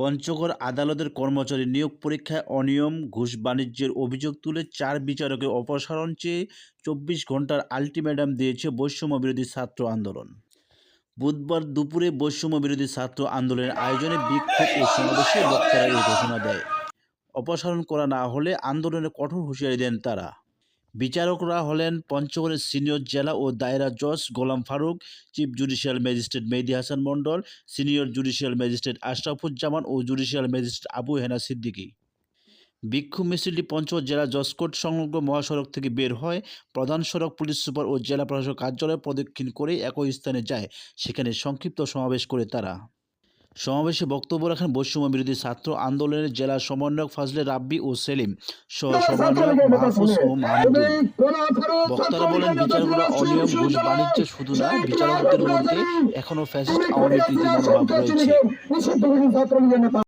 পঞ্চগড় আদালতের কর্মচারী নিয়োগ পরীক্ষায় অনিয়ম, ঘুষ বাণিজ্যের অভিযোগ তুলে চার বিচারকের অপসারণ চেয়ে চব্বিশ ঘণ্টার আলটিমেটাম দিয়েছে বৈষম্য বিরোধী ছাত্র আন্দোলন। বুধবার দুপুরে বৈষম্য বিরোধী ছাত্র আন্দোলনের আয়োজনে বিক্ষোভ ও সমাবেশে বক্তারা এই ঘোষণা দেয়। অপসারণ করা না হলে আন্দোলনে কঠোর হুঁশিয়ারি দেন তারা। বিচারকরা হলেন পঞ্চগড়ের সিনিয়র জেলা ও দায়রা জজ Golam Faruk, chief judicial magistrate Mehedi Hasan Mondal, senior judicial magistrate Ashrafuzzaman ও জুডিশিয়াল ম্যাজিস্ট্রেট আবু হেনা সিদ্দিকী। বিক্ষোভ মিছিলটি পঞ্চগড় জেলা জসকোট সংলগ্ন মহাসড়ক থেকে বের হয়। প্রধান সড়ক, পুলিশ সুপার ও জেলা প্রশাসক কার্যালয় প্রদক্ষিণ করে একই স্থানে যায়। সেখানে সংক্ষিপ্ত সমাবেশ করে তারা। সমাবেশে বক্তব্য রাখেন বৈষম্য বিরোধী ছাত্র আন্দোলনের জেলা সমন্বয়ক ফাজলে রাব্বি ও সেলিম। সহ সমন্বয়ক মাহফুজ ও মাহমুদুল বক্তারা বলেন বিচারকরা অনিয়ম ঘুষ বাণিজ্য শুধু না বিচারকদের মধ্যে এখনও ফ্যাসিস্ট আওয়ামী প্রীতি মনোভাব রয়েছে।